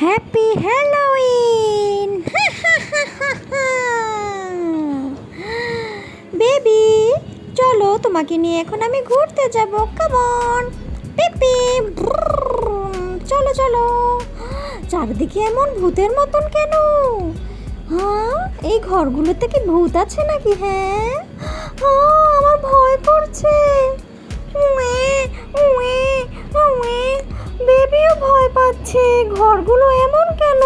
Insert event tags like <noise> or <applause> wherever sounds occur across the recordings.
Happy Halloween baby চলো তোমাকে নিয়ে এখন আমি ঘুরতে যাব। কেমন পিপি চলো চলো। চারদিকে এমন ভূতের মতন কেন? হ্যাঁ এই ঘরগুলোতে কি ভূত আছে নাকি হ্যাঁ? হ্যাঁ আমার ভয় করছে। উয়ে, উয়ে। বেবিও ভয় পাচ্ছে। ঘরগুলো এমন কেন?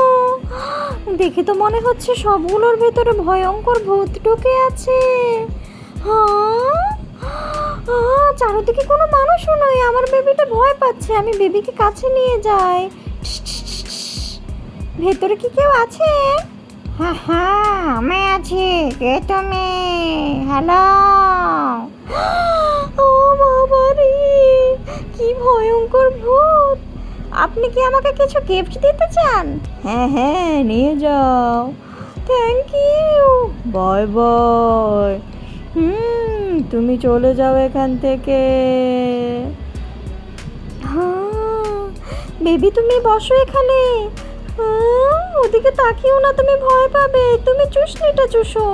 দেখে তো মনে হচ্ছে সবগুলোর ভেতরে ভয়ঙ্কর ভূত ঢুকে আছে। হ্যাঁ চারিদিকে কোনো মানুষও নয়। আমার বেবিটা ভয় পাচ্ছে। আমি বেবিকে কাছে নিয়ে যাই। ভেতরে কি কেউ আছে? হ্যাঁ হ্যাঁ আমি আছি। কে তুমি হ্যালো? ও বাবা রে কি ভয়ঙ্কর ভূত। আপনি কি আমাকে কিছু গিফট দিতে চান? হ্যাঁ হ্যাঁ নিয়ে যাও। Thank you bye bye hmm তুমি চলে যাও এখান থেকে। হ্যাঁ বেবি তুমি বসো এখানে। হ্যাঁ, ওদিকে তাকিও না তুমি ভয় পাবে। তুমি চুষনিটা চুষো।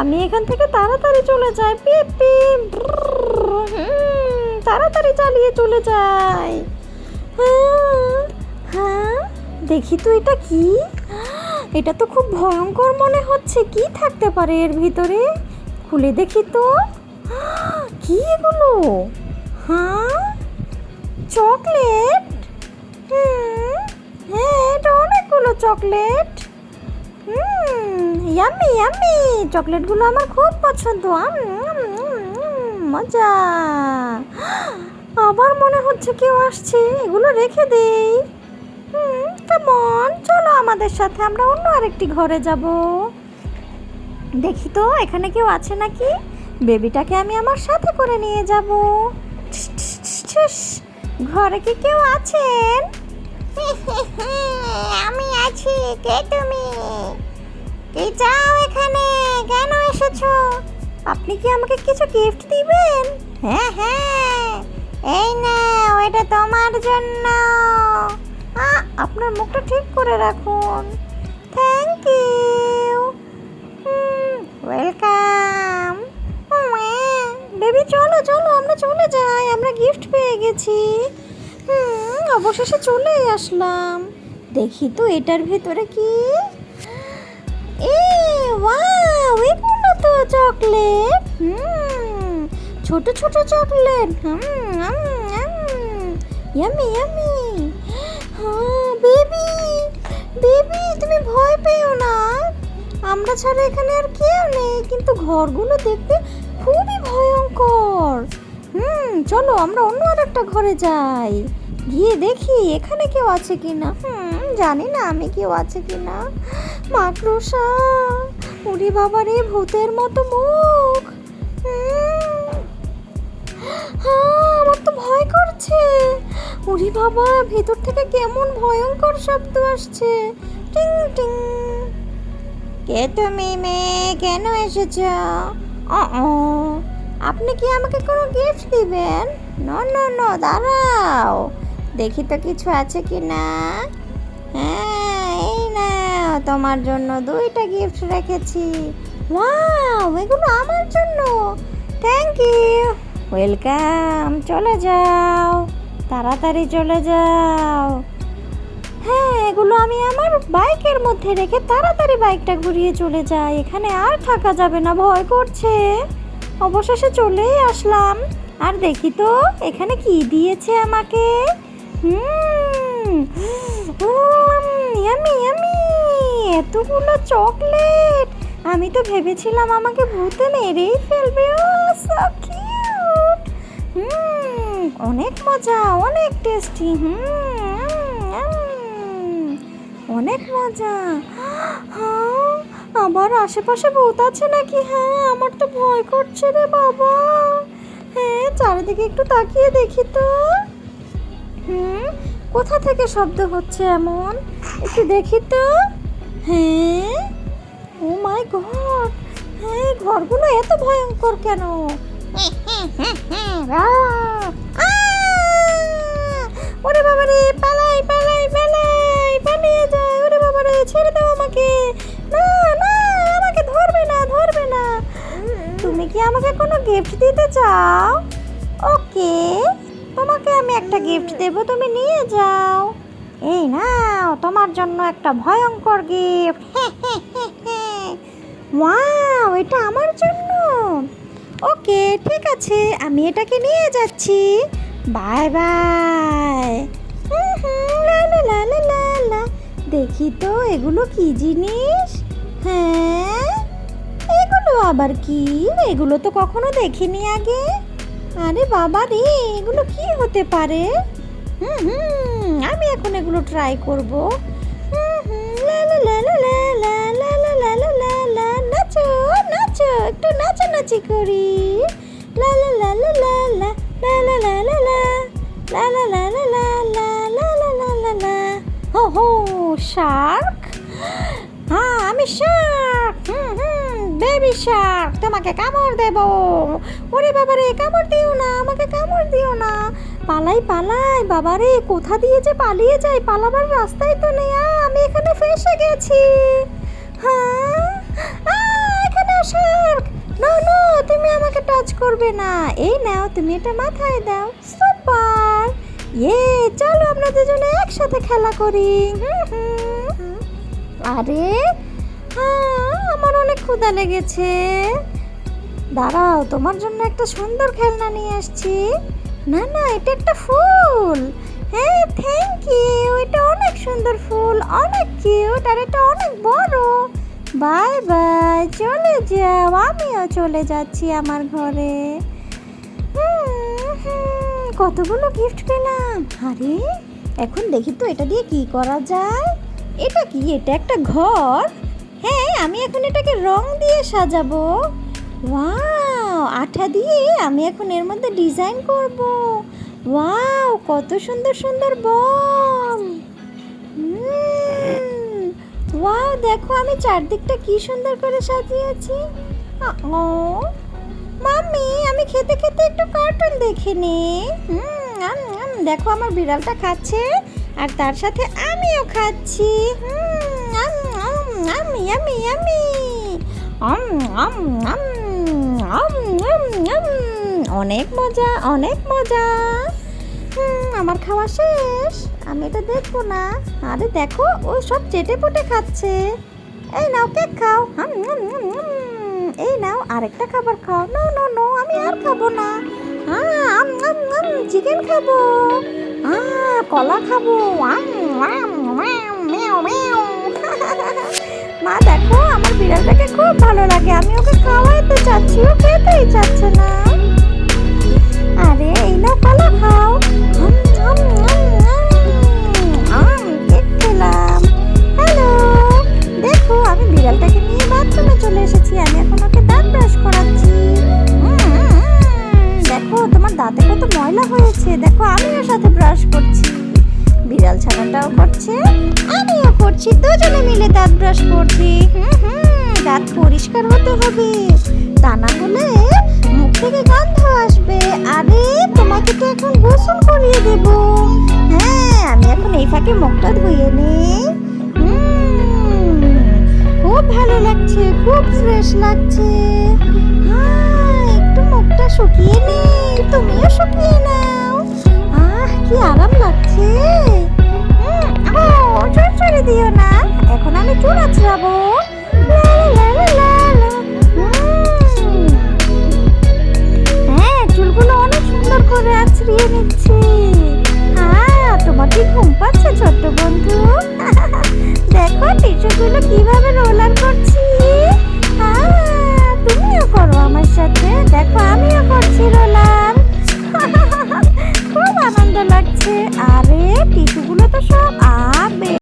আমি এখান থেকে তাড়াতাড়ি চলে যাই। পিপি তাড়াতাড়ি চালিয়ে চলে যাই। হ্যাঁ দেখি তো এটা কি? এটা তো খুব ভয়ঙ্কর মনে হচ্ছে। কি থাকতে পারে এর ভিতরে? খুলে দেখি তো। কি এগুলো? হ্যাঁ চকলেট? হ্যাঁ এটা অনেকগুলো চকলেট। ইয়ামি ইয়ামি চকলেটগুলো আমার খুব পছন্দ। মজা। আবার মনে হচ্ছে কেউ আসছে। এগুলো রেখে দেই। হুম, কেমন? চলো আমাদের সাথে, আমরা অন্য আরেকটি ঘরে যাব। দেখি তো, এখানে কেউ আছে নাকি? বেবিটাকে আমি আমার সাথে করে নিয়ে যাব। ঘরে কি কেউ আছেন? <laughs> আমি আছি, কে তুমি? কে চাও এখানে? কেন এসেছ? আপনি কি আমাকে কিছু গিফট দিবেন? হ্যাঁ হ্যাঁ। এই নাও, এটা তোমার জন্য। আপনার মুখটা ঠিক করে রাখুন। থ্যাংক ইউ ওয়েলকাম বেবি চলো চলো, আমরা চলে যাই, আমরা গিফট পেয়ে গেছি। হুম, অবশেষে চলে আসলাম। দেখি তো এটার ভেতরে কি? এ, ওয়াও এগুলো তো, চকলেট। হুম। ছোট ছোট চকলেট। ইয়ামি ইয়ামি হ্যাঁ বেবি বেবি তুমি ভয় পেও না। আমরা ছাড়া এখানে আর কেউ নেই কিন্তু ঘরগুলো দেখতে খুবই ভয়ঙ্কর। হুম চলো আমরা অন্য আরেকটা ঘরে যাই। গিয়ে দেখি এখানে কেউ আছে কিনা। হুম জানি না আমি কেউ আছে কিনা। মাকড়সা উড়ি বাবারে ভূতের মতো মুখ। হুম, আমার তো ভয় করছে। উড়ি বাবা, ভেতর থেকে কেমন ভয়ঙ্কর শব্দ আসছে। টিং টিং। কে তুমি মেয়ে? কেন এসেছ? আপনি কি আমাকে কোনো গিফট দিবেন? ন ন ন, দাঁড়াও। দেখি তো কিছু আছে কি না? হ্যাঁ এই নাও, তোমার জন্য দুইটা গিফট রেখেছি। ওয়াও, এগুলো আমার জন্য। থ্যাংক ইউ ওয়েলকাম, চলে যাও, তাড়াতাড়ি চলে যাও। হ্যাঁ এগুলো আমি আমার বাইকের মধ্যে রেখে তাড়াতাড়ি বাইকটা ঘুরিয়ে চলে যাই। এখানে আর থাকা যাবে না, ভয় করছে। অবশেষে চলেই আসলাম। আর দেখি তো, এখানে কি দিয়েছে আমাকে? হুম এতগুলো চকলেট। আমি তো ভেবেছিলাম আমাকে ভূতে মেরেই ফেলবে। ও হুম, অনেক মজা, অনেক টেস্টি হুম অনেক মজা। হ্যাঁ আবার আশেপাশে ভূত আছে নাকি? হ্যাঁ আমার তো ভয় করছে রে বাবা। হ্যাঁ চারিদিকে একটু তাকিয়ে দেখি তো। হুম, কোথা থেকে শব্দ হচ্ছে এমন? একটু দেখি তো। হ্যাঁ ও মাই গড। হ্যাঁ ঘরগুলো এত ভয়ঙ্কর কেন! ওরে বাবা পালাই পালাই পালাই, পালিয়ে যায়। ওরে বাবা ছেড়ে দাও আমাকে। না না, আমাকে ধরবে না ধরবে না। তুমি কি আমাকে কোনো গিফট দিতে চাও? ওকে, তোমাকে আমি একটা গিফট দেবো, তুমি নিয়ে যাও। এই নাও, তোমার জন্য একটা ভয়ঙ্কর গিফট <laughs> ওয়াও, এটা আমার জন্য? ওকে, ঠিক আছে, আমি এটাকে নিয়ে যাচ্ছি। Bye bye. লা। দেখি তো, এগুলো কি জিনিস? হ্যাঁ? এগুলো আবার কি? এগুলো তো কখনো দেখিনি আগে। আরে বাবা রে, এগুলো কি হতে পারে? হুম হুম, আমি এখন এগুলো ট্রাই করব। একটু নাচানাচি করি লা লা লা লা লা লা লা লা লা লা লা লা লা লা লা লা লা লা লা হো হো শার্ক হ্যাঁ আমি শার্ক হুম হুম বেবি শার্ক তোমাকে কামড় দেব ওরে বাবারে কামড় দিও না আমাকে কামড় দিও না পালাই পালাই বাবারে কোথা দিয়ে যে পালিয়ে যাই পালাবার রাস্তাই তো নেই আমি এখানে ফেসে গেছি হ্যাঁ এখানে শার্ক নো নো, তুমি আমাকে টাচ করবে না। এই নাও, তুমি এটা মাথায় দাও। সুপার ইয়ে চলো আমরা দুজনে একসাথে খেলা করি। আরে হ্যাঁ আমার অনেক ক্ষুধা লেগেছে। দাঁড়াও, তোমার জন্য একটা সুন্দর খেলনা নিয়ে আসছি। না না, এটা একটা ফুল। হ্যাঁ থ্যাংক ইউ এটা অনেক সুন্দর ফুল, অনেক কিউট আর এটা অনেক বড়। বাই বাই চলে যাও। আমিও চলে যাচ্ছি আমার ঘরে। কতগুলো গিফট পেলাম। আরে, এখন দেখি তো এটা দিয়ে কি করা যায়। এটা কি? এটা একটা ঘর? হ্যাঁ আমি এখন এটাকে রং দিয়ে সাজাবো। আঠা দিয়ে আমি এখন এর মধ্যে ডিজাইন করব। ওয়াও, কত সুন্দর সুন্দর বম ওয়াও দেখো আমি চারদিকটা কি সুন্দর করে সাজিয়েছি। ও। মাম্মি আমি খেতে খেতে একটু কার্টুন দেখে নি। দেখো আমার বিড়ালটা খাচ্ছে আর তার সাথে আমিও খাচ্ছি। আম, আম, আম। অনেক মজা অনেক মজা। হুম, আমার খাওয়া শেষ। আমি এটা দেখব না। আরে দেখো, ও সব চেটে পুটে খাচ্ছে। এই নাও, কেক খাও। এই নাও, আরেকটা খাবার খাও। নো নো নো, আমি আর খাব না। আম আম আম, চিকেন খাব। কলা খাব। আম আম ম্যাও ম্যাও। <laughs> মা, দেখো, আমার বিড়ালটাকে খুব ভালো লাগে। আমি ওকে খাওয়াইতে চাচ্ছি, ও খেতেই চাচ্ছে না। আরে, এই নাও কলা খাও। আম বিড়ালটাকে নিয়ে বাথরুমে চলে এসেছি। আমি এখন ওকে দাঁত ব্রাশ করাচ্ছি। দেখো তোমার দাঁতে কত ময়লা হয়েছে। দেখো আমিও সাথে ব্রাশ করছি। বিড়াল ছানাটাও করছে। আমিও করছি। দুজনে মিলে দাঁত ব্রাশ করছি। দাঁত পরিষ্কার হতে হবে। তা না হলে মুখ থেকে গন্ধ আসবে। আরে তোমাকে তো এখন গোসল করিয়ে দেব। হ্যাঁ আমি এখন এই ফাঁকে মুখটা ধুয়ে নিই। হুম, খুব ভালো লাগছে খুব ফ্রেশ লাগছে। হ্যাঁ একটু মুখটা শুকিয়ে নে তুমিও শুকিয়ে নাও।